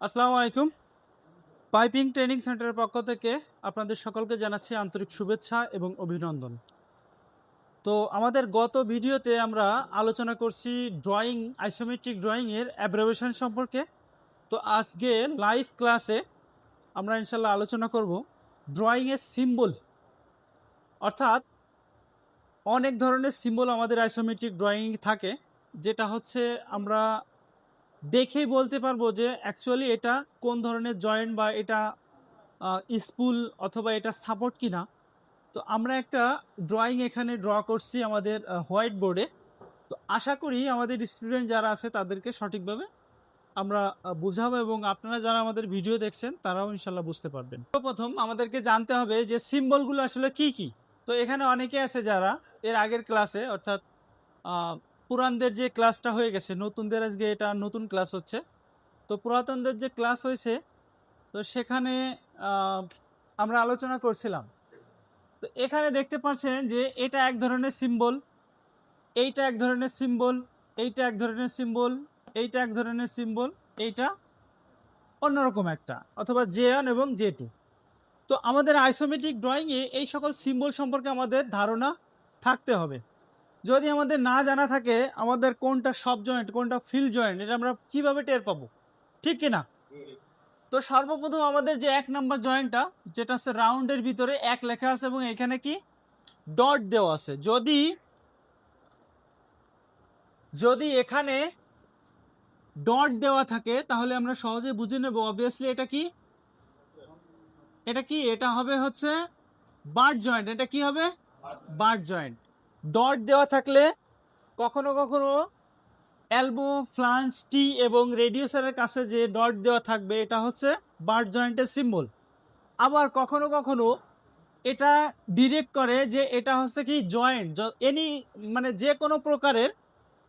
আসসালামু আলাইকুম। Piping training সেন্টারের পক্ষ থেকে আপনাদের সকলকে জানাচ্ছি আন্তরিক শুভেচ্ছা এবং অভিনন্দন। তো আমাদের গত ভিডিওতে আমরা আলোচনা করছি ড্রয়িং, আইসোমেট্রিক ড্রয়িংয়ের অ্যাব্রেভেশন সম্পর্কে। তো আজকে লাইভ ক্লাসে আমরা ইনশাল্লাহ আলোচনা করব ড্রয়িংয়ের সিম্বল অর্থাৎ অনেক ধরনের সিম্বল আমাদের আইসোমেট্রিক ড্রয়িং থাকে, যেটা হচ্ছে আমরা দেখেই বলতে পারব যে অ্যাকচুয়ালি এটা কোন ধরনের জয়েন্ট বা এটা স্পুল অথবা এটা সাপোর্ট কিনা। তো আমরা একটা ড্রয়িং এখানে ড্র করছি আমাদের হোয়াইট বোর্ডে তো আশা করি আমাদের স্টুডেন্ট যারা আছে তাদেরকে সঠিকভাবে আমরা বুঝাবো এবং আপনারা যারা আমাদের ভিডিও দেখছেন তারাও ইনশাল্লাহ বুঝতে পারবেন। প্রথম আমাদেরকে জানতে হবে যে সিম্বলগুলো আসলে কি কি। তো এখানে অনেকে আছে যারা এর আগের ক্লাসে অর্থাৎ পুরানদের যে ক্লাসটা হয়ে গেছে, নতুনদের আজকে এটা নতুন ক্লাস হচ্ছে। তো পুরাতনদের যে ক্লাস হয়েছে, তো সেখানে আমরা আলোচনা করছিলাম। তো এখানে দেখতে পাচ্ছেন যে এটা এক ধরনের সিম্বল, এইটা এক ধরনের সিম্বল, এইটা এক ধরনের সিম্বল, এইটা এক ধরনের সিম্বল, এইটা অন্যরকম একটা, অথবা জে ওয়ান এবং জে টু তো আমাদের আইসোমেট্রিক ড্রয়িংয়ে এই সকল সিম্বল সম্পর্কে আমাদের ধারণা থাকতে হবে। যদি আমাদের না জানা থাকে, আমাদের কোনটা সব জয়েন্ট কোনটা ফিল জয়েন্ট এটা আমরা কীভাবে টের পাবো? ঠিক কিনা? তো সর্বপ্রথম আমাদের যে এক নাম্বার জয়েন্টটা যেটা হচ্ছে রাউন্ডের ভিতরে এক লেখা আছে এবং এখানে কি? ডট দেওয়া আছে। যদি যদি এখানে ডট দেওয়া থাকে, তাহলে আমরা সহজে বুঝে নেব অবভিয়াসলি এটা কি? এটা কি? এটা হবে হচ্ছে বার্ড জয়েন্ট এটা কি হবে? বার্ড জয়েন্ট ডট দেওয়া থাকলে কখনো কখনো অ্যালবো, ফ্লান্স, টি এবং রেডিওসারের কাছে যে ডট দেওয়া থাকবে, এটা হচ্ছে বার্ড জয়েন্টের সিম্বল। আবার কখনো কখনো এটা ডিরেক্ট করে যে এটা হচ্ছে কি জয়েন্ট এনি মানে যে কোনো প্রকারের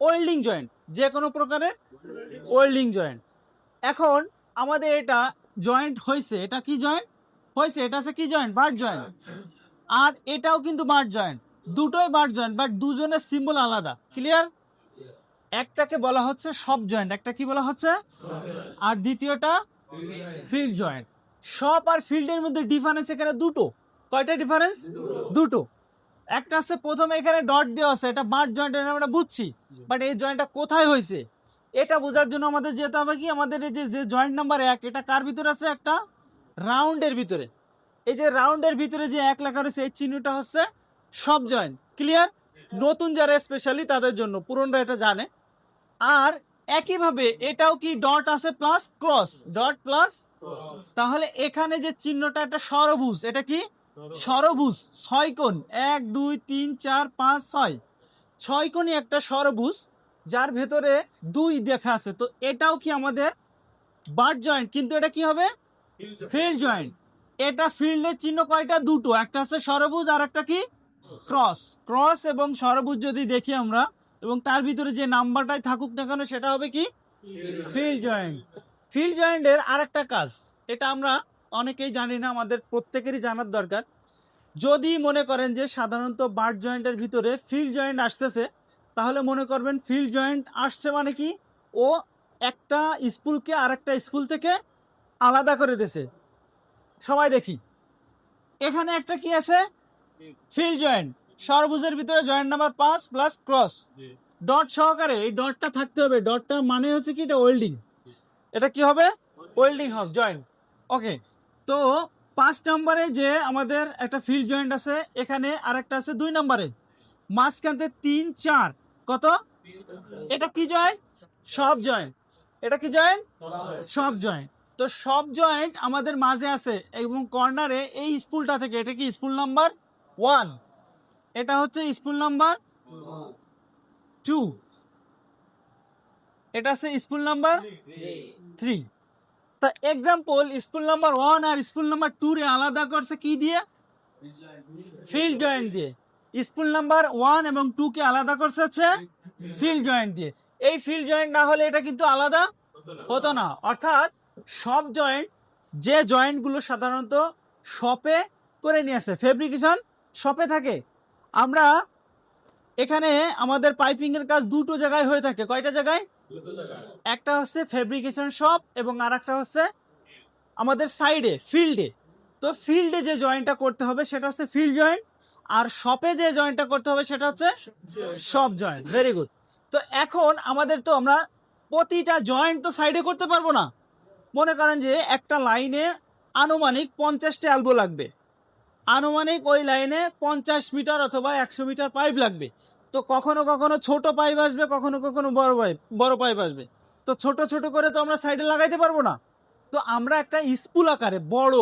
ওয়েল্ডিং জয়েন্ট, যে কোনো প্রকারের ওয়েল্ডিং জয়েন্ট। এখন আমাদের এটা জয়েন্ট হয়েছে, এটা কি জয়েন্ট? হয়েছে, এটা হচ্ছে কি জয়েন্ট? Bird joint. আর এটাও কিন্তু বার্ড জয়েন্ট। দুটোই বার্ড জয়েন্ট বাট দুজনের সিম্বল আলাদা। ক্লিয়ার একটাকে বলা হচ্ছে সব জয়েন্ট একটা কি বলা হচ্ছে? আর দ্বিতীয়টা ফিল্ড জয়েন্ট সব আর ফিল্ডের মধ্যে ডিফারেন্স এখানে দুটো। কয়টা ডিফারেন্স দুটো। একটা আছে প্রথমে এখানে ডট দেওয়া আছে, এটা বার্ড জয়েন্ট এটা আমরা বুঝছি বাট এই জয়েন্টটা কোথায় হয়েছে? এটা বোঝার জন্য আমাদের যেতে হবে কি? আমাদের এই যে যে জয়েন্ট নাম্বার এক, এটা কার ভিতরে আছে? একটা রাউন্ডের ভিতরে। এই যে রাউন্ডের ভিতরে যে এক লেখা রয়েছে, এই চিহ্নটা হচ্ছে সব জয়েন্ট ক্লিয়ার নতুন যারা স্পেশালি তাদের জন্য পুরনরা এটা জানে। আর একইভাবে এটাও কি ডট আছে প্লাস ক্রস ডট প্লাস তাহলে এখানে যে চিহ্নটা একটা সরভুজ। এটা কি? সরভুজ। ছয় কোণ। এক দুই তিন চার পাঁচ ছয়। ছয় কোণই একটা সরভুজ যার ভেতরে দুই দেখা আছে। তো এটাও কি আমাদের বার্ড জয়েন্ট কিন্তু এটা কি হবে? ফিল্ড জয়েন্ট এটা ফিল্ডের চিহ্ন কয়টা? দুটো। একটা আছে সরভুজ আর একটা কি? ক্রস ক্রস এবং সরভুজ যদি দেখি আমরা এবং তার ভিতরে যে নাম্বারটাই থাকুক না কেন সেটা হবে কি? ফিল্ড জয়েন্ট ফিল্ড জয়েন্টের আর একটা কাজ এটা আমরা অনেকেই জানি না আমাদের প্রত্যেকেরই জানার দরকার। যদি মনে করেন যে সাধারণত বার্ড জয়েন্টের ভিতরে ফিল্ড জয়েন্ট আসতেছে তাহলে মনে করবেন ফিল্ড জয়েন্ট আসছে মানে কি? ও একটা স্কুলকে আর একটা স্কুল থেকে আলাদা করে দিয়েছে। সবাই দেখি। এখানে একটা কি আছে? ফিল্ড জয়েন্ট সর্বুজের ভিতরে জয়েন্ট নাম্বার পাঁচ প্লাস ক্রস ডট সহকারে এই ডটটা থাকতে হবে। ডটটা মানে হচ্ছে কি? এটা ওয়েল্ডিং এটা কি হবে? ওয়েল্ডিং হবে জয়েন্ট ওকে তো পাঁচ নম্বরে যে আমাদের একটা ফিল্ড জয়েন্ট আছে এখানে আরেকটা আছে দুই নম্বরে। মাঝখানতে তিন চার। কত? এটা কি জয়েন্ট সব জয়েন্ট এটা কি জয়েন্ট সব জয়েন্ট তো সব জয়েন্ট আমাদের মাঝে আছে এবং কর্নারে এই স্পুলটা থেকে এটা কি স্পুল নাম্বার ওয়ান। এটা হচ্ছে স্পুল নাম্বার টু। এটা আছে স্কুল নাম্বার থ্রি। তা এক্সাম্পল স্কুল নাম্বার ওয়ান আর স্কুল নাম্বার টু রে আলাদা করছে কি দিয়ে? ফিল্ড জয়েন্ট দিয়ে। স্কুল নাম্বার ওয়ান এবং টু কে আলাদা করছে হচ্ছে ফিল্ড জয়েন্ট দিয়ে। এই ফিল্ড জয়েন্ট না হলে এটা কিন্তু আলাদা হতো না। অর্থাৎ সব জয়েন্ট যে জয়েন্টগুলো সাধারণত শপে করে নিয়ে আসে। ফেব্রিকেশন শপে থাকে। আমরা এখানে আমাদের পাইপিং এর কাজ দুটো জায়গায় হয়ে থাকে। কয়টা জায়গায়? একটা হচ্ছে ফেব্রিকেশন শপ এবং আর একটা হচ্ছে আমাদের সাইডে ফিল্ডে তো ফিল্ডে যে জয়েন্টটা করতে হবে সেটা হচ্ছে ফিল্ড জয়েন্ট আর শপে যে জয়েন্টটা করতে হবে সেটা হচ্ছে শপ জয়েন্ট ভেরি গুড তো এখন আমাদের তো আমরা প্রতিটা জয়েন্ট তো সাইডে করতে পারব না। মনে করেন যে একটা লাইনে আনুমানিক পঞ্চাশটা অ্যালবো লাগবে। আনুমানিক ওই লাইনে পঞ্চাশ মিটার অথবা একশো মিটার পাইপ লাগবে। তো কখনো কখনো ছোট পাইপ আসবে, কখনো কখনো বড় পাইপ বড় পাইপ আসবে। তো ছোট ছোট করে তো আমরা সাইডে লাগাইতে পারব না। তো আমরা একটা স্পুল আকারে বড়,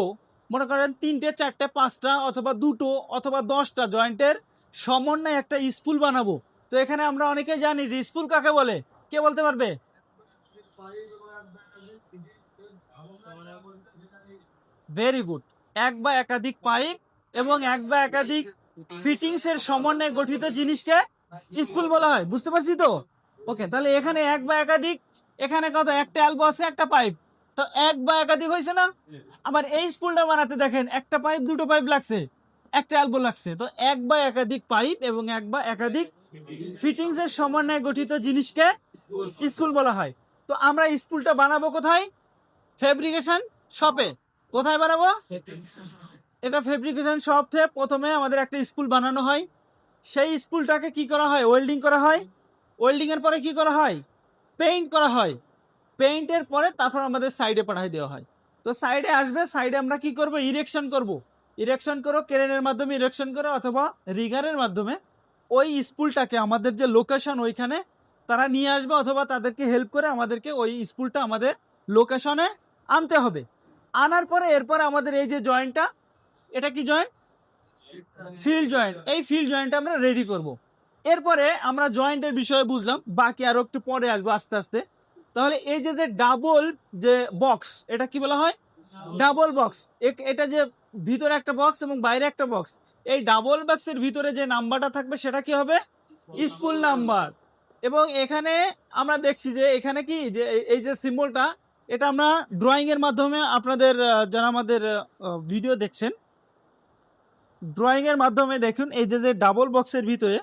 মনে করেন তিনটে, চারটে, পাঁচটা অথবা দুটো অথবা দশটা জয়েন্টের সমন্বয়ে একটা স্পুল বানাবো। তো এখানে আমরা অনেকে জানি যে স্পুল কাকে বলে? কে বলতে পারবে? ভেরি গুড এক বা একাধিক পাইপ এবং এক বা একাধিক ফিটিংস এর সমন্বয়ে গঠিত জিনিসকে স্কুল বলা হয়। বুঝতে পারছি তো? ওকে তাহলে এখানে এক বা একাধিক, এখানে কত? একটা অ্যালবো আছে, একটা পাইপ তো এক বা একাধিক হয়েছে না? আবার এই স্কুলটা বানাতে দেখেন, একটা পাইপ দুটো পাইপ লাগছে, একটা অ্যালবো লাগছে। তো এক বা একাধিক পাইপ এবং এক বা একাধিক ফিটিংস এর সমন্বয়ে গঠিত জিনিসকে স্কুল বলা হয়। তো আমরা স্কুলটা বানাবো কোথায়? ফেব্রিকেশন শপে কোথায় বানাবো? এটা ফেব্রিকেশন শপ থেকে প্রথমে আমাদের একটা স্কুল বানানো হয়। সেই স্কুলটাকে কি করা হয়? ওয়েল্ডিং করা হয়। ওয়েল্ডিং এর পরে কি করা হয়? পেইন্ট করা হয়। পেইন্টের পরে তারপর আমাদের সাইডে পাঠিয়ে দেওয়া হয়। তো সাইডে আসবে সাইডে আমরা কি করব? ইরেকশন করব। ইরেকশন করো, ক্রেনের মাধ্যমে ইরেকশন করো অথবা রিগারের মাধ্যমে ওই স্কুলটাকে আমাদের যে লোকেশন ওইখানে তারা নিয়ে আসবে অথবা তাদেরকে হেল্প করে আমাদেরকে ওই স্কুলটা আমাদের লোকেশনে আনতে হবে। আনার পরে এরপর আমাদের এই যে জয়েন্টটা এটা কি জয়েন্ট ফিল্ড জয়েন্ট এই ফিল্ড জয়েন্টটা আমরা রেডি করব। এরপরে আমরা জয়েন্টের বিষয়ে বুঝলাম, বাকি আরও একটু পরে আসব আস্তে আস্তে। তাহলে এই যে যে ডাবল যে বক্স এটা কি বলা হয়? ডাবল বক্স এটা যে ভিতরে একটা বক্স এবং বাইরে একটা বক্স এই ডাবল বক্সের ভিতরে যে নাম্বারটা থাকবে, সেটা কি হবে? স্কুল নাম্বার এবং এখানে আমরা দেখছি যে এখানে কি, যে এই- যে সিম্বলটা এটা আমরা ড্রয়িং এর মাধ্যমে আপনাদের যারা আমাদের ভিডিও দেখছেন ড্রয়িং এর মাধ্যমে দেখুন, এই যে যে ডাবল বক্সের ভিতরে,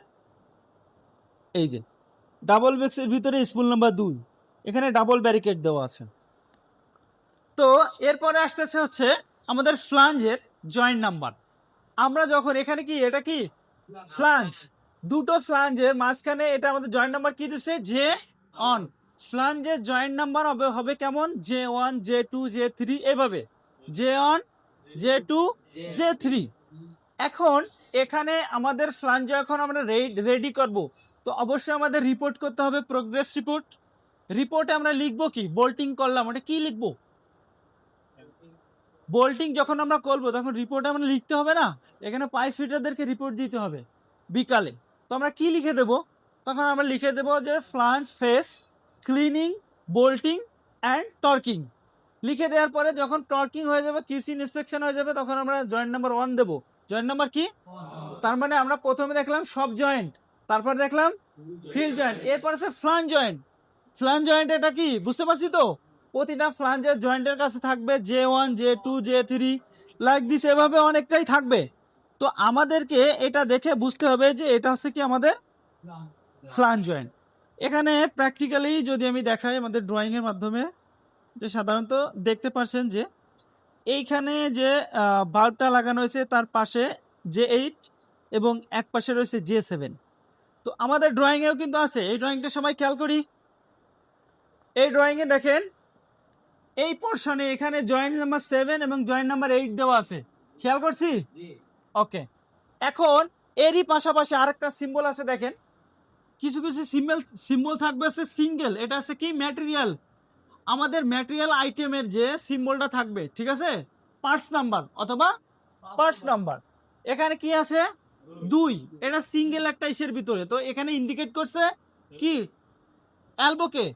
এই যে ডাবল বক্সের ভিতরে স্কুল নাম্বার দুই, এখানে ডাবল ব্যারিকেড দেওয়া আছে। তো এরপরে আসতেছে হচ্ছে আমাদের ফ্লাঞ্জের জয়েন্ট নাম্বার আমরা যখন এখানে কি, এটা কি? ফ্লাঞ্জ দুটো ফ্লাঞ্জের মাঝখানে এটা আমাদের জয়েন্ট নাম্বার কি দিচ্ছে জে অন ফ্লাঞ্জের জয়েন্ট নাম্বার হবে হবে কেমন? J one J two J three এভাবে। J one J two J three এখন এখানে আমাদের ফ্লাঞ্জ যখন আমরা রেডি করব। তো অবশ্যই আমাদের রিপোর্ট করতে হবে প্রোগ্রেস রিপোর্ট রিপোর্টে আমরা লিখব কি? বোল্টিং করলাম। ওটা কি লিখব? বোল্টিং যখন আমরা করব, তখন রিপোর্টে আমরা লিখতে হবে না? এখানে পাইপ ফিটারদেরকে রিপোর্ট দিতে হবে বিকালে। তো আমরা কি লিখে দেব? তখন আমরা লিখে দেব যে flange face cleaning bolting and torquing লিখে দেওয়ার পরে যখন টর্কিং হয়ে যাবে কিউসি ইন্সপেকশন হয়ে যাবে, তখন আমরা জয়েন্ট নাম্বার ওয়ান দেবো। জয়েন্ট নাম্বার কি? তার মানে আমরা প্রথমে দেখলাম সব জয়েন্ট তারপর দেখলাম ফিল জয়েন্ট এরপর আছে ফ্লান জয়েন্ট ফ্লান জয়েন্ট এটা কি? বুঝতে পারছি তো? প্রতিটা ফ্লাঞ্জের জয়েন্টের কাছে থাকবে J one J two J three like this এভাবে অনেকটাই থাকবে। তো আমাদেরকে এটা দেখে বুঝতে হবে যে এটা হচ্ছে কি আমাদের ফ্লান জয়েন্ট এখানে প্র্যাকটিক্যালি যদি আমি দেখাই আমাদের ড্রয়িংয়ের মাধ্যমে, যে সাধারণত দেখতে পারছেন যে এইখানে যে বাল্বটা লাগানো হয়েছে তার পাশে জে এইট এবং এক পাশে রয়েছে জে সেভেন তো আমাদের ড্রয়িংয়েও কিন্তু আছে। এই ড্রয়িংটা সবাই খেয়াল করি। এই ড্রয়িংয়ে দেখেন এই পোর্শনে এখানে জয়েন্ট নাম্বার সেভেন এবং জয়েন্ট নাম্বার এইট দেওয়া আছে। খেয়াল করছি? ওকে। এখন এরই পাশাপাশি আরেকটা সিম্বল আছে দেখেন। কিছু কিছু সিম্বল সিম্বল থাকবে হচ্ছে সিঙ্গেল এটা হচ্ছে কি? ম্যাটেরিয়াল আমাদের ম্যাটেরিয়াল আইটেমের যে সিম্বলটা থাকবে, ঠিক আছে? পার্টস নাম্বার অথবা পার্টস নাম্বার এখানে কি আছে? দুই। এটা সিঙ্গেল একটা ইসের ভিতরে। তো এখানে ইন্ডিকেট করছে কি? অ্যালবোকে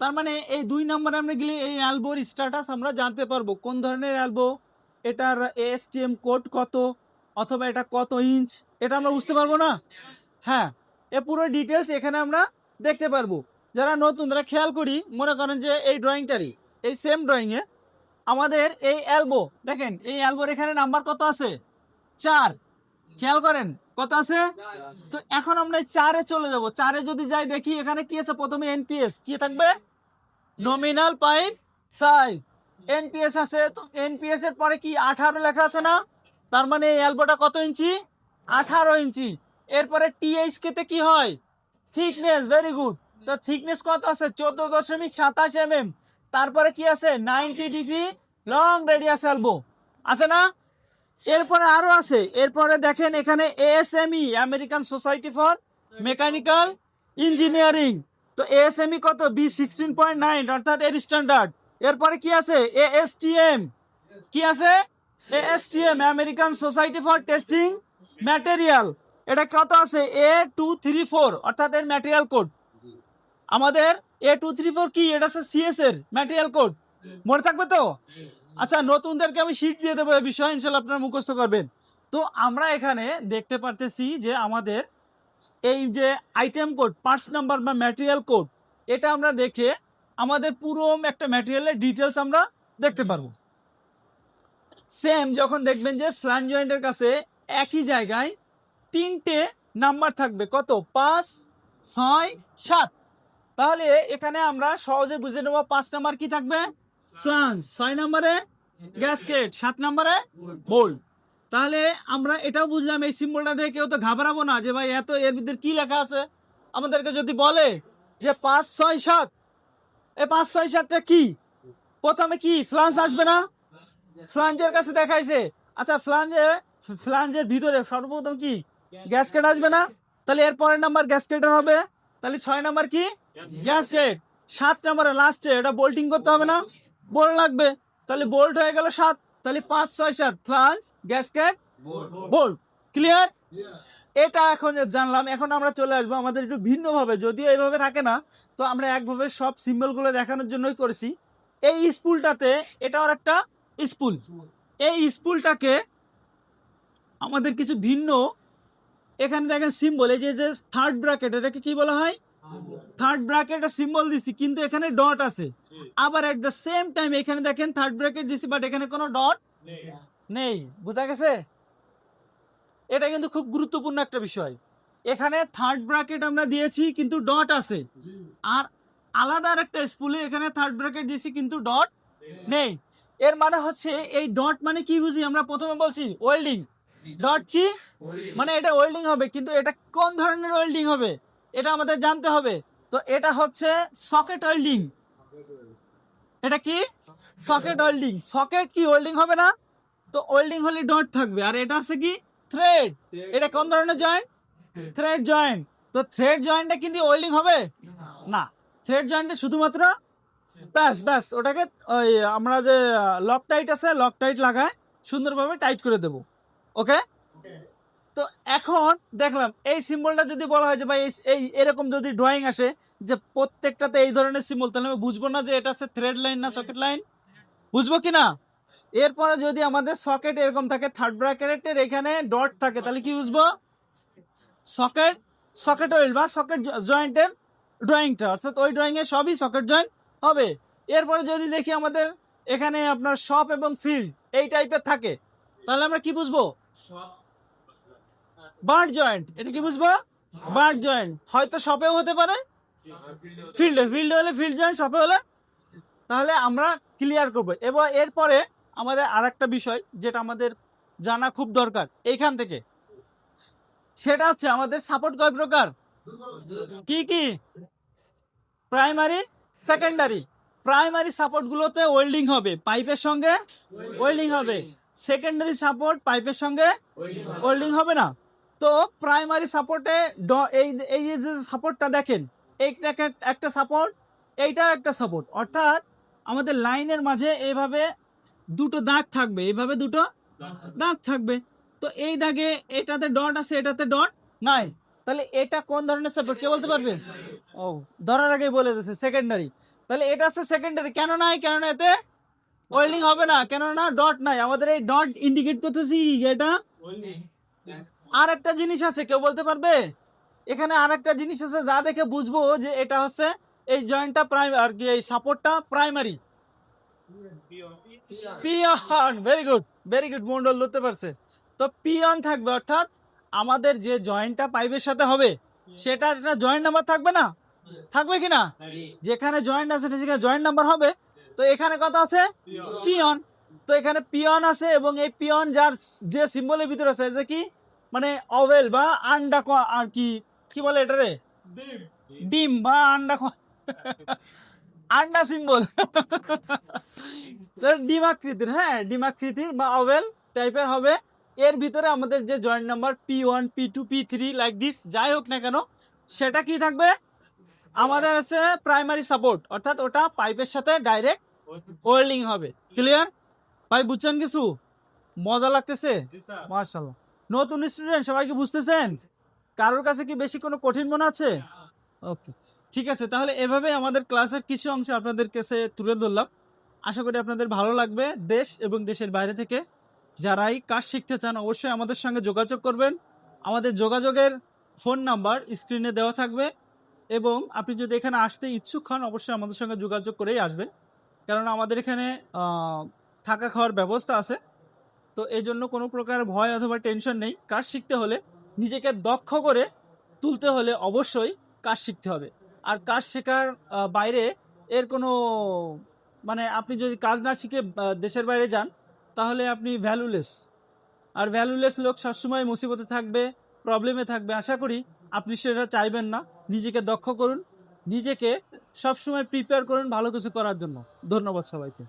তার মানে এই দুই নাম্বারে আমরা গেলে এই অ্যালবোর স্ট্যাটাস আমরা জানতে পারব। কোন ধরনের অ্যালবো এটার এএসটিএম কোড কত? অথবা এটা কত ইঞ্চ এটা আমরা বুঝতে পারব না? হ্যাঁ। এ পুরো ডিটেলস এখানে আমরা দেখতে পারব। যারা নতুন, তারা খেয়াল করি, মনে করেন যে এই ড্রয়িংটারই এই সেম ড্রয়িংয়ে আমাদের এই অ্যালবো দেখেন, এই অ্যালবোর এখানে নাম্বার কত আছে? চার। খেয়াল করেন, কত আছে? তো এখন আমরা চারে চলে যাব। চারে যদি যাই দেখি, এখানে কি আছে? প্রথমে এনপিএস কি থাকবে? নমিনাল পাইপ সাইজ এনপিএস আছে, তো এনপিএস এর পরে কি আঠারো লেখা আছে না? তার মানে এই অ্যালবোটা কত ইঞ্চি? আঠারো ইঞ্চি। এরপরে টিএইচকে তে কি হয়? থিকনেস ভেরি গুড তো থিকনেস কত আছে? চোদ্দ দশমিক সাতাশ এম এম তারপরে কি আছে? Ninety degree long radius elbow আছে না? এরপরে আরও আছে। এরপরে দেখেন এখানে ASME American society for mechanical engineering তো এএসএমই কত? বি সিক্সটিন পয়েন্ট নাইন অর্থাৎ এর স্ট্যান্ডার্ড এরপরে কি আছে? এএসটিএম কি আছে? ASTM American society for testing material এটা কত আছে? এ টু থ্রি ফোর অর্থাৎ এর ম্যাটেরিয়াল কোড আমাদের এ টু থ্রি ফোর কি? এটা সিএস এর ম্যাটেরিয়াল কোড মনে থাকবে তো? আচ্ছা নতুনদেরকে আমি শিট দিয়ে দেবো বিষয়ে, ইনশাল্লাহ আপনারা মুখস্থ করবেন। তো আমরা এখানে দেখতে পারতেছি যে আমাদের এই যে আইটেম কোড পার্টস নাম্বার বা ম্যাটেরিয়াল কোড এটা আমরা দেখে আমাদের পুরো একটা ম্যাটেরিয়ালের ডিটেলস আমরা দেখতে পারব। সেম যখন দেখবেন যে ফ্ল্যান জয়েন্টের কাছে একই জায়গায় তিনটে নাম্বার থাকবে। কত? পাঁচ, ছয়, সাত। তাহলে এখানে আমরা সহজে বুঝে নেব পাঁচ নাম্বার কি থাকবে? ফ্লান্স ছয় নম্বরে গ্যাসকেট সাত নম্বরে বোল্ট তাহলে আমরা এটাও বুঝলাম, এই সিম্বলটা দেখে কেউ তো ঘাবড়াবো না যে ভাই এত, এর ভিতরে কি লেখা আছে? আমাদেরকে যদি বলে যে পাঁচ, ছয়, সাত এই পাঁচ, ছয়, সাতটা কি? প্রথমে কি ফ্লান্স আসবে না? ফ্লাঞ্জের কাছে দেখাইছে। আচ্ছা ফ্লাঞ্জে ফ্লাঞ্জের ভিতরে সর্বপ্রথম কি? গ্যাসকেট আসবে না? তাহলে এর পরের নাম্বার গ্যাসকেটের হবে। তাহলে ছয় নাম্বার কি? গ্যাসকেট সাত নাম্বারে লাস্টে এটা বোল্টিং করতে হবে না। বোল্ট লাগবে। তাহলে বোল্ট হয়ে গেল সাত। তাহলে পাঁচ ছয় সাত। ফ্লান্স গ্যাসকেট বোল্ট ক্লিয়ার এটা এখন জানলাম এখন আমরা চলে আসব আমাদের একটু ভিন্নভাবে। যদিও এইভাবে থাকে না তো আমরা একভাবে সব সিম্বলগুলো দেখানোর জন্যই করেছি। এই স্পুলটাতে এটা আর একটা স্পুল এই স্পুলটাকে আমাদের কিছু ভিন্ন এখানে দেখেন সিম্বল এই যে যে থার্ড ব্র্যাকেট এটাকে কি বলা হয়? থার্ড ব্র্যাকেটে সিম্বল দিছি কিন্তু এখানে ডট আছে। আবার এট দ্য সেম টাইম এখানে দেখেন থার্ড ব্র্যাকেট দিছি বাট এখানে কোনো ডট নেই। বোঝা গেছে? এটা কিন্তু খুব গুরুত্বপূর্ণ একটা বিষয়। এখানে থার্ড ব্র্যাকেট আমরা দিয়েছি কিন্তু ডট আছে। আর আলাদা আর একটা স্কুলে এখানে থার্ড ব্র্যাকেট দিয়েছি কিন্তু ডট নেই। এর মানে হচ্ছে এই ডট মানে কি বুঝি? আমরা প্রথমে বলছি ওয়েল্ডিং ডট কি? মানে এটা ওয়েল্ডিং হবে কিন্তু এটা কোন ধরনের ওয়েল্ডিং হবে? এটা আমাদের জানতে হবে। তো এটা হচ্ছে সকেট ওয়েল্ডিং। এটা কি? Socket welding. সকেট কি ওয়েল্ডিং হবে না? তো ওয়েল্ডিং হলে ডট থাকবে। আর এটা আছে কি? থ্রেড। এটা কোন ধরনের জয়েন্ট? Thread joint. তো থ্রেড জয়েন্টটা কিন্তু ওয়েল্ডিং হবে? না। থ্রেড জয়েন্টে শুধুমাত্র ব্যাস ব্যাস। ওটাকে ওই আমরা যে লক টাইট আছে লক টাইট লাগায় সুন্দরভাবে টাইট করে দেব। ওকে? তো এখন দেখলাম, এই সিম্বলটা যদি বলা হয় যে ভাই, এই- এরকম যদি ড্রয়িং আসে, যে প্রত্যেকটাতে এই ধরনের সিম্বল তাহলে আমি বুঝব না যে এটা হচ্ছে থ্রেড লাইন না সকেট লাইন বুঝব কি না? এরপরে যদি আমাদের সকেট এরকম থাকে থার্ড ব্র্যাকেটের এখানে ডট থাকে, তাহলে কি বুঝব? সকেট সকেট ওয়েল বা সকেট জয়েন্টের ড্রয়িংটা অর্থাৎ ওই ড্রয়িংয়ে সবই সকেট জয়েন্ট হবে। এরপরে যদি দেখি আমাদের এখানে আপনার শপ এবং ফিল্ড এই টাইপের থাকে, তাহলে আমরা কি বুঝব? বার্ড জয়েন্ট, এটা কি বুঝব? Butt joint. হয়তো শপেও হতে পারে। ফিল্ডে ফিল্ডে হলে ফিল্ড জয়েন্ট শপে হলে তাহলে আমরা ক্লিয়ার করব। এবং এরপরে আমাদের আর একটা বিষয় যেটা আমাদের জানা খুব দরকার, এইখান থেকে। সেটা হচ্ছে আমাদের সাপোর্ট কয় প্রকার? কি কি? প্রাইমারি সেকেন্ডারি প্রাইমারি সাপোর্টগুলোতে ওয়েল্ডিং হবে পাইপের সঙ্গে ওয়েল্ডিং হবে। সেকেন্ডারি সাপোর্ট পাইপের সঙ্গে ওয়েল্ডিং হবে না? তো প্রাইমারি সাপোর্টে এই এই যে সাপোর্টটা দেখেন এইটা একটা- সাপোর্ট এইটা একটা সাপোর্ট অর্থাৎ আমাদের লাইনের মাঝে এইভাবে দুটো দাগ থাকবে, এইভাবে দুটো দাগ থাকবে। তো এই দাগে এটাতে ডট আছে, এটাতে ডট নাই। তাহলে এটা কোন ধরনের সাপোর্ট কে বলতে পারবে? ও, ধরার আগে বলে দিয়েছে সেকেন্ডারি তাহলে এটা আছে সেকেন্ডারি কেন নাই? কেন এতে ওয়েল্ডিং হবে না? কেননা ডট নাই। আমাদের এই ডট ইন্ডিকেট করতেছি, এটা আর একটা জিনিস আছে, কেউ বলতে পারবে? এখানে আর একটা জিনিস আছে, যা দেখে বুঝব যে এটা হচ্ছে এই জয়েন্টটা প্রাইম আর কি এই সাপোর্টটা primary peon very good very good Mondal ধরতে পারছে। তো পিয়ন থাকবে, অর্থাৎ আমাদের যে জয়েন্টটা পাইপের সাথে হবে, সেটা একটা জয়েন্ট নাম্বার থাকবে না? থাকবে কি না? যেখানে জয়েন্ট আছে সেখানে জয়েন্ট নাম্বার হবে, তো এখানে কত আছে? পিয়ন তো এখানে পিয়ন আছে, এবং এই পিয়ন যার যে সিম্বলের ভিতরে আছে, এটা কি? মানে অভেল বা আন্ডা আর কি কি বলে এটা রে ডিম বা আন্ডা আন্ডা সিম্বল। ডিম আকৃতির হ্যাঁ ডিম আকৃতির বা অভেল টাইপের হবে। এর ভিতরে আমাদের যে joint number P one P two P three like this যাই হোক না কেন সেটা কি থাকবে? আমাদের আছে প্রাইমারি সাপোর্ট অর্থাৎ ওটা পাইপের সাথে ডাইরেক্ট ওয়েল্ডিং হবে। ক্লিয়ার ভাই বুঝছেন কিছু? মজা লাগতেছে? মাশাল্লাহ নতুন স্টুডেন্ট সবাইকে বুঝতেছেন? কারোর কাছে কি বেশি কোনো কঠিন মনে আছে? ওকে ঠিক আছে, তাহলে এভাবে আমাদের ক্লাসের কিছু অংশ আপনাদের কাছে তুলে ধরলাম। আশা করি আপনাদের ভালো লাগবে দেশ এবং দেশের বাইরে থেকে। যারাই কাজ শিখতে চান, অবশ্যই আমাদের সঙ্গে যোগাযোগ করবেন। আমাদের যোগাযোগের ফোন নাম্বার স্ক্রিনে দেওয়া থাকবে এবং আপনি যদি এখানে আসতে ইচ্ছুক হন, অবশ্যই আমাদের সঙ্গে যোগাযোগ করেই আসবেন। কারণ আমাদের এখানে থাকা খাওয়ার ব্যবস্থা আছে। তো এই জন্য কোনো প্রকার ভয় অথবা টেনশন নেই। কাজ শিখতে হলে নিজেকে দক্ষ করে তুলতে হলে অবশ্যই কাজ শিখতে হবে। আর কাজ শেখার বাইরে এর কোনো মানে আপনি যদি কাজ না শিখে দেশের বাইরে যান, তাহলে আপনি ভ্যালুলেস আর ভ্যালুলেস লোক সবসময় মুসিবতে থাকবে প্রবলেমে থাকবে। আশা করি আপনি সেটা চাইবেন না। নিজেকে দক্ষ করুন, নিজেকে সবসময় প্রিপেয়ার করুন ভালো কিছু করার জন্য। ধন্যবাদ সবাইকে।